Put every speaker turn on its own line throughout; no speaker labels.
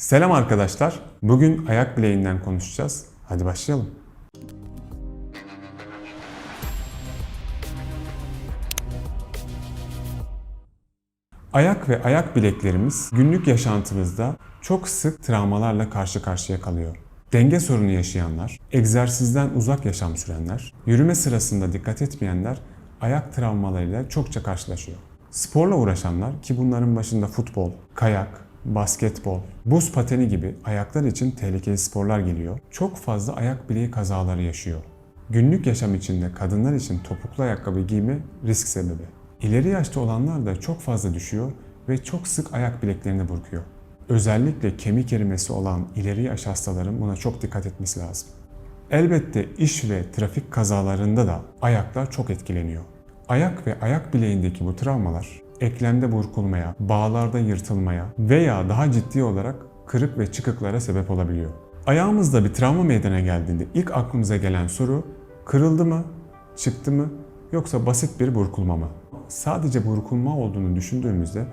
Selam arkadaşlar. Bugün ayak bileğinden konuşacağız. Hadi başlayalım. Ayak ve ayak bileklerimiz günlük yaşantımızda çok sık travmalarla karşı karşıya kalıyor. Denge sorunu yaşayanlar, egzersizden uzak yaşam sürenler, yürüme sırasında dikkat etmeyenler ayak travmalarıyla çokça karşılaşıyor. Sporla uğraşanlar ki bunların başında futbol, kayak, basketbol, buz pateni gibi ayaklar için tehlikeli sporlar geliyor. Çok fazla ayak bileği kazaları yaşıyor. Günlük yaşam içinde kadınlar için topuklu ayakkabı giyme risk sebebi. İleri yaşta olanlar da çok fazla düşüyor ve çok sık ayak bileklerini burkuyor. Özellikle kemik erimesi olan ileri yaş hastaların buna çok dikkat etmesi lazım. Elbette iş ve trafik kazalarında da ayaklar çok etkileniyor. Ayak ve ayak bileğindeki bu travmalar eklemde burkulmaya, bağlarda yırtılmaya veya daha ciddi olarak kırık ve çıkıklara sebep olabiliyor. Ayağımızda bir travma meydana geldiğinde ilk aklımıza gelen soru kırıldı mı, çıktı mı yoksa basit bir burkulma mı? Sadece burkulma olduğunu düşündüğümüzde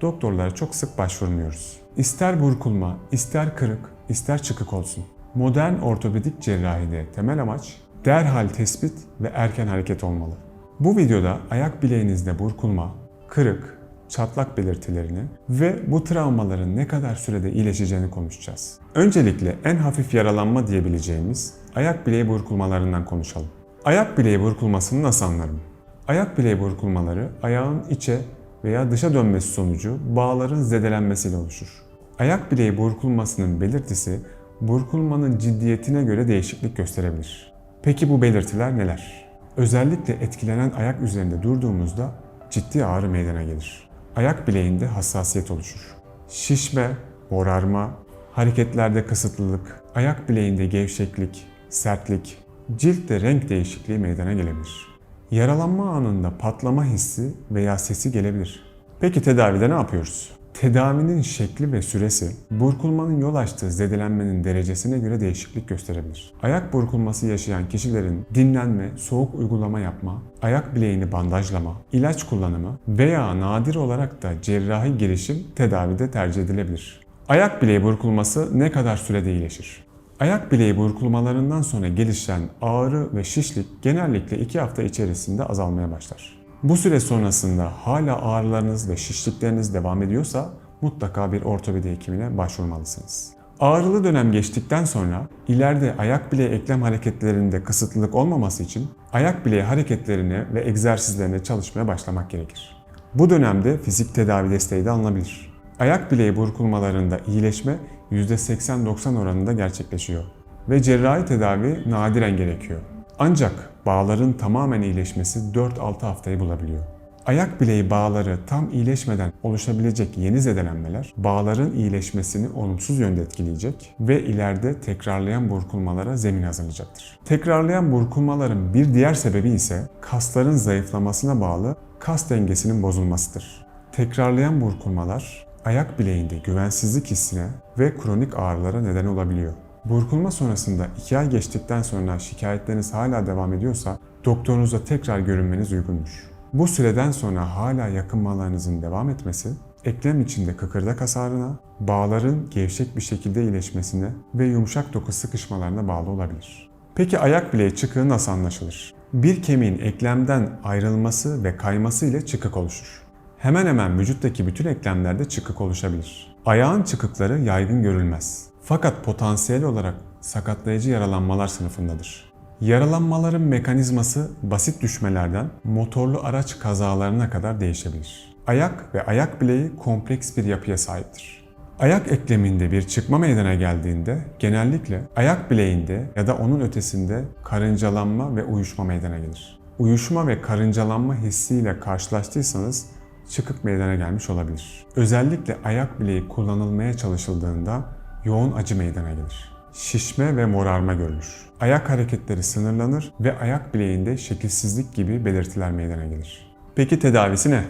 doktorlara çok sık başvurmuyoruz. İster burkulma, ister kırık, ister çıkık olsun. Modern ortopedik cerrahide temel amaç derhal tespit ve erken hareket olmalı. Bu videoda ayak bileğinizde burkulma, kırık, çatlak belirtilerini ve bu travmaların ne kadar sürede iyileşeceğini konuşacağız. Öncelikle en hafif yaralanma diyebileceğimiz ayak bileği burkulmalarından konuşalım. Ayak bileği burkulmasını nasıl anlarım? Ayak bileği burkulmaları ayağın içe veya dışa dönmesi sonucu bağların zedelenmesiyle oluşur. Ayak bileği burkulmasının belirtisi burkulmanın ciddiyetine göre değişiklik gösterebilir. Peki bu belirtiler neler? Özellikle etkilenen ayak üzerinde durduğumuzda ciddi ağrı meydana gelir. Ayak bileğinde hassasiyet oluşur. Şişme, morarma, hareketlerde kısıtlılık, ayak bileğinde gevşeklik, sertlik, ciltte renk değişikliği meydana gelebilir. Yaralanma anında patlama hissi veya sesi gelebilir. Peki tedavide ne yapıyoruz? Tedavinin şekli ve süresi burkulmanın yol açtığı zedelenmenin derecesine göre değişiklik gösterebilir. Ayak burkulması yaşayan kişilerin dinlenme, soğuk uygulama yapma, ayak bileğini bandajlama, ilaç kullanımı veya nadir olarak da cerrahi girişim tedavide tercih edilebilir. Ayak bileği burkulması ne kadar sürede iyileşir? Ayak bileği burkulmalarından sonra gelişen ağrı ve şişlik genellikle 2 hafta içerisinde azalmaya başlar. Bu süre sonrasında hala ağrılarınız ve şişlikleriniz devam ediyorsa mutlaka bir ortopedi hekimine başvurmalısınız. Ağrılı dönem geçtikten sonra ileride ayak bileği eklem hareketlerinde kısıtlılık olmaması için ayak bileği hareketlerine ve egzersizlerine çalışmaya başlamak gerekir. Bu dönemde fizik tedavi desteği de alınabilir. Ayak bileği burkulmalarında iyileşme %80-90 oranında gerçekleşiyor ve cerrahi tedavi nadiren gerekiyor. Ancak bağların tamamen iyileşmesi 4-6 haftayı bulabiliyor. Ayak bileği bağları tam iyileşmeden oluşabilecek yeni zedelenmeler bağların iyileşmesini olumsuz yönde etkileyecek ve ileride tekrarlayan burkulmalara zemin hazırlayacaktır. Tekrarlayan burkulmaların bir diğer sebebi ise kasların zayıflamasına bağlı kas dengesinin bozulmasıdır. Tekrarlayan burkulmalar ayak bileğinde güvensizlik hissine ve kronik ağrılara neden olabiliyor. Burkulma sonrasında 2 ay geçtikten sonra şikayetleriniz hala devam ediyorsa doktorunuza tekrar görünmeniz uygunmuş. Bu süreden sonra hala yakınmalarınızın devam etmesi, eklem içinde kıkırdak hasarına, bağların gevşek bir şekilde iyileşmesine ve yumuşak doku sıkışmalarına bağlı olabilir. Peki ayak bileği çıkığı nasıl anlaşılır? Bir kemiğin eklemden ayrılması ve kayması ile çıkık oluşur. Hemen hemen vücuttaki bütün eklemlerde çıkık oluşabilir. Ayağın çıkıkları yaygın görülmez. Fakat potansiyel olarak sakatlayıcı yaralanmalar sınıfındadır. Yaralanmaların mekanizması basit düşmelerden motorlu araç kazalarına kadar değişebilir. Ayak ve ayak bileği kompleks bir yapıya sahiptir. Ayak ekleminde bir çıkma meydana geldiğinde genellikle ayak bileğinde ya da onun ötesinde karıncalanma ve uyuşma meydana gelir. Uyuşma ve karıncalanma hissiyle karşılaştıysanız çıkık meydana gelmiş olabilir. Özellikle ayak bileği kullanılmaya çalışıldığında yoğun acı meydana gelir. Şişme ve morarma görülür. Ayak hareketleri sınırlanır ve ayak bileğinde şekilsizlik gibi belirtiler meydana gelir. Peki tedavisi ne?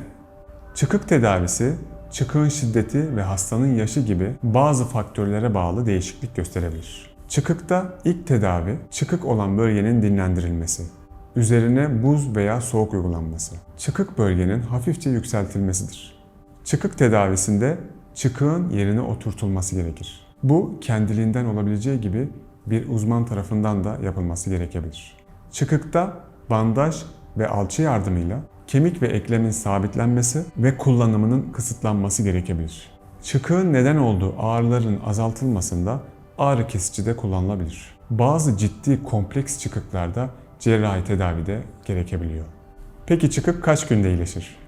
Çıkık tedavisi, çıkığın şiddeti ve hastanın yaşı gibi bazı faktörlere bağlı değişiklik gösterebilir. Çıkıkta ilk tedavi, çıkık olan bölgenin dinlendirilmesi, üzerine buz veya soğuk uygulanması, çıkık bölgenin hafifçe yükseltilmesidir. Çıkık tedavisinde çıkığın yerine oturtulması gerekir. Bu kendiliğinden olabileceği gibi bir uzman tarafından da yapılması gerekebilir. Çıkıkta bandaj ve alçı yardımıyla kemik ve eklemin sabitlenmesi ve kullanımının kısıtlanması gerekebilir. Çıkığın neden olduğu ağrıların azaltılmasında ağrı kesici de kullanılabilir. Bazı ciddi kompleks çıkıklarda cerrahi tedavide gerekebiliyor. Peki çıkık kaç günde iyileşir?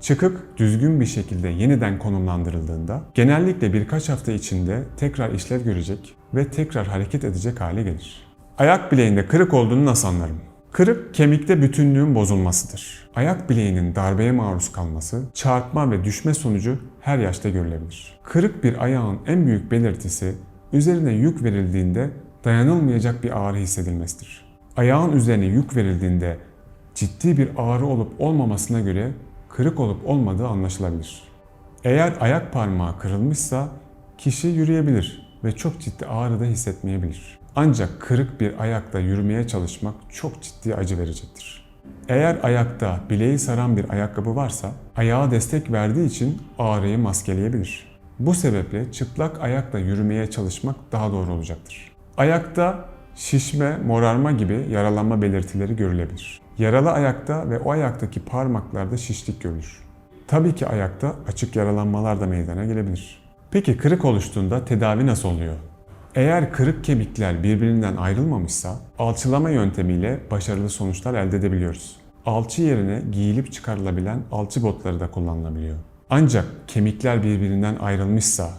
Çıkık düzgün bir şekilde yeniden konumlandırıldığında genellikle birkaç hafta içinde tekrar işlev görecek ve tekrar hareket edecek hale gelir. Ayak bileğinde kırık olduğunu nasıl anlarım? Kırık kemikte bütünlüğün bozulmasıdır. Ayak bileğinin darbeye maruz kalması, çarpma ve düşme sonucu her yaşta görülebilir. Kırık bir ayağın en büyük belirtisi üzerine yük verildiğinde dayanılmayacak bir ağrı hissedilmesidir. Ayağın üzerine yük verildiğinde ciddi bir ağrı olup olmamasına göre kırık olup olmadığı anlaşılabilir. Eğer ayak parmağı kırılmışsa kişi yürüyebilir ve çok ciddi ağrı da hissetmeyebilir. Ancak kırık bir ayakta yürümeye çalışmak çok ciddi acı verecektir. Eğer ayakta bileği saran bir ayakkabı varsa ayağa destek verdiği için ağrıyı maskeleyebilir. Bu sebeple çıplak ayakla yürümeye çalışmak daha doğru olacaktır. Ayakta şişme, morarma gibi yaralanma belirtileri görülebilir. Yaralı ayakta ve o ayaktaki parmaklarda şişlik görülür. Tabii ki ayakta açık yaralanmalar da meydana gelebilir. Peki kırık oluştuğunda tedavi nasıl oluyor? Eğer kırık kemikler birbirinden ayrılmamışsa alçılama yöntemiyle başarılı sonuçlar elde edebiliyoruz. Alçı yerine giyilip çıkarılabilen alçı botları da kullanılabiliyor. Ancak kemikler birbirinden ayrılmışsa,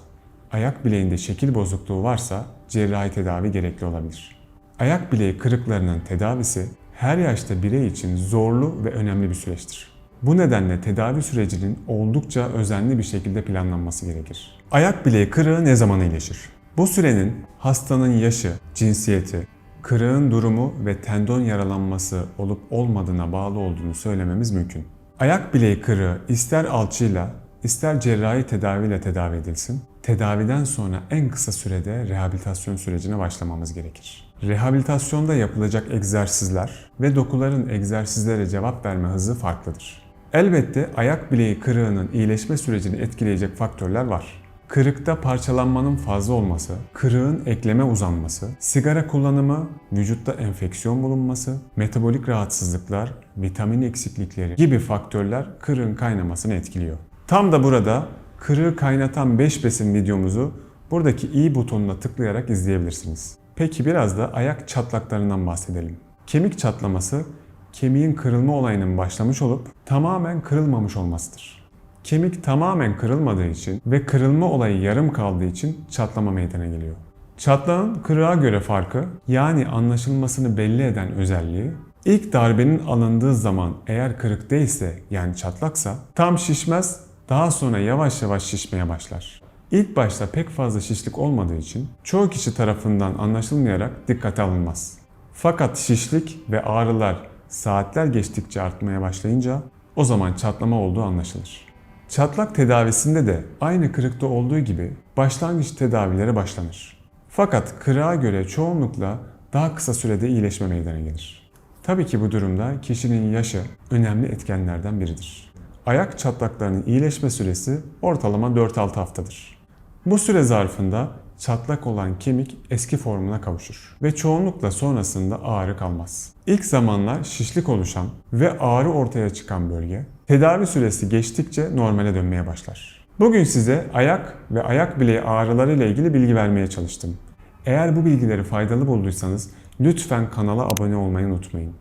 ayak bileğinde şekil bozukluğu varsa cerrahi tedavi gerekli olabilir. Ayak bileği kırıklarının tedavisi her yaşta birey için zorlu ve önemli bir süreçtir. Bu nedenle tedavi sürecinin oldukça özenli bir şekilde planlanması gerekir. Ayak bileği kırığı ne zaman iyileşir? Bu sürenin hastanın yaşı, cinsiyeti, kırığın durumu ve tendon yaralanması olup olmadığına bağlı olduğunu söylememiz mümkün. Ayak bileği kırığı ister alçıyla ister cerrahi tedaviyle tedavi edilsin, tedaviden sonra en kısa sürede rehabilitasyon sürecine başlamamız gerekir. Rehabilitasyonda yapılacak egzersizler ve dokuların egzersizlere cevap verme hızı farklıdır. Elbette ayak bileği kırığının iyileşme sürecini etkileyecek faktörler var. Kırıkta parçalanmanın fazla olması, kırığın ekleme uzanması, sigara kullanımı, vücutta enfeksiyon bulunması, metabolik rahatsızlıklar, vitamin eksiklikleri gibi faktörler kırığın kaynamasını etkiliyor. Tam da burada kırığı kaynatan 5 besin videomuzu buradaki i butonuna tıklayarak izleyebilirsiniz. Peki biraz da ayak çatlaklarından bahsedelim. Kemik çatlaması kemiğin kırılma olayının başlamış olup tamamen kırılmamış olmasıdır. Kemik tamamen kırılmadığı için ve kırılma olayı yarım kaldığı için çatlama meydana geliyor. Çatlağın kırığa göre farkı yani anlaşılmasını belli eden özelliği ilk darbenin alındığı zaman eğer kırık değilse yani çatlaksa tam şişmez daha sonra yavaş yavaş şişmeye başlar. İlk başta pek fazla şişlik olmadığı için çoğu kişi tarafından anlaşılmayarak dikkate alınmaz. Fakat şişlik ve ağrılar saatler geçtikçe artmaya başlayınca o zaman çatlama olduğu anlaşılır. Çatlak tedavisinde de aynı kırıkta olduğu gibi başlangıç tedavilere başlanır. Fakat kırığa göre çoğunlukla daha kısa sürede iyileşme meydana gelir. Tabii ki bu durumda kişinin yaşı önemli etkenlerden biridir. Ayak çatlaklarının iyileşme süresi ortalama 4-6 haftadır. Bu süre zarfında çatlak olan kemik eski formuna kavuşur ve çoğunlukla sonrasında ağrı kalmaz. İlk zamanlar şişlik oluşan ve ağrı ortaya çıkan bölge tedavi süresi geçtikçe normale dönmeye başlar. Bugün size ayak ve ayak bileği ağrıları ile ilgili bilgi vermeye çalıştım. Eğer bu bilgileri faydalı bulduysanız lütfen kanala abone olmayı unutmayın.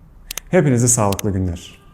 Hepinize sağlıklı günler.